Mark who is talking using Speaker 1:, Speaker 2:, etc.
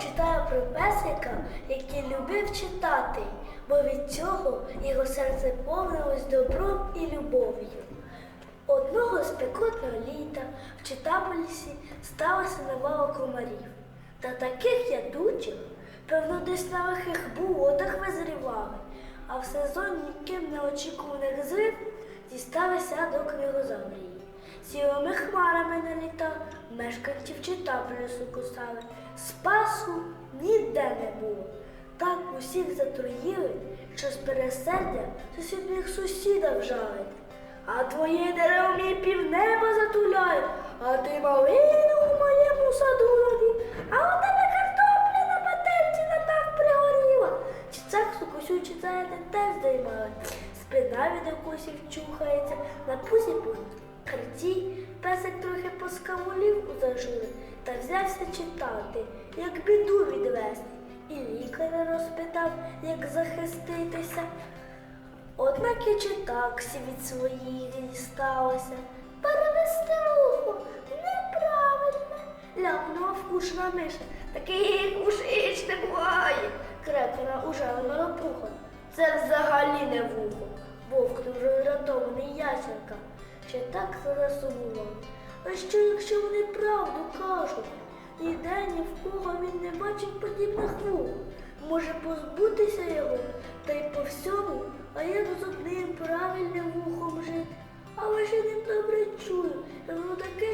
Speaker 1: Читаю про песика, який любив читати, бо від цього його серце повнилось добром і любов'ю. Одного спекотного літа в Читаполісі сталося навало комарів. Та таких ядучих, певно, десь на лихих болотах визрівали, а в сезон ніким неочікуваних зрив дісталися до книгозаврії. Цілими хмарами налітав, мешканців Читаполісу кусали. Спасу ніде не було. Так усіх затруїли, що з пересердя сусідних сусіда вжали. А твоє дерево мій півнеба затуляє, а ти малину у моєму саду родив, а у тебе картопля на пательці не так пригоріла. Чи це сукусю, чи це не те здіймали. Спина від укусів чухається, на пузі по карті песик трохи поскавулів у зажури та взявся читати, як біду відвести. І лікаря розпитав, як захиститися. Однак і читаксі від своїх дісталося. Перевести ухо неправильно. Ляпнула вкушна миша. Такий кушич не буває. Крекера ужалила лопуха. Це взагалі не вухо. Вовкнув роздратований ясенка. Ще так засумував. А що, якщо вони правду кажуть? Ніде ні в кого він не бачить подібних вух. Може позбутися його, та й по всьому, а я з одним правильним вухом жити. А ж я ним добре чую, воно таке яскраве, таке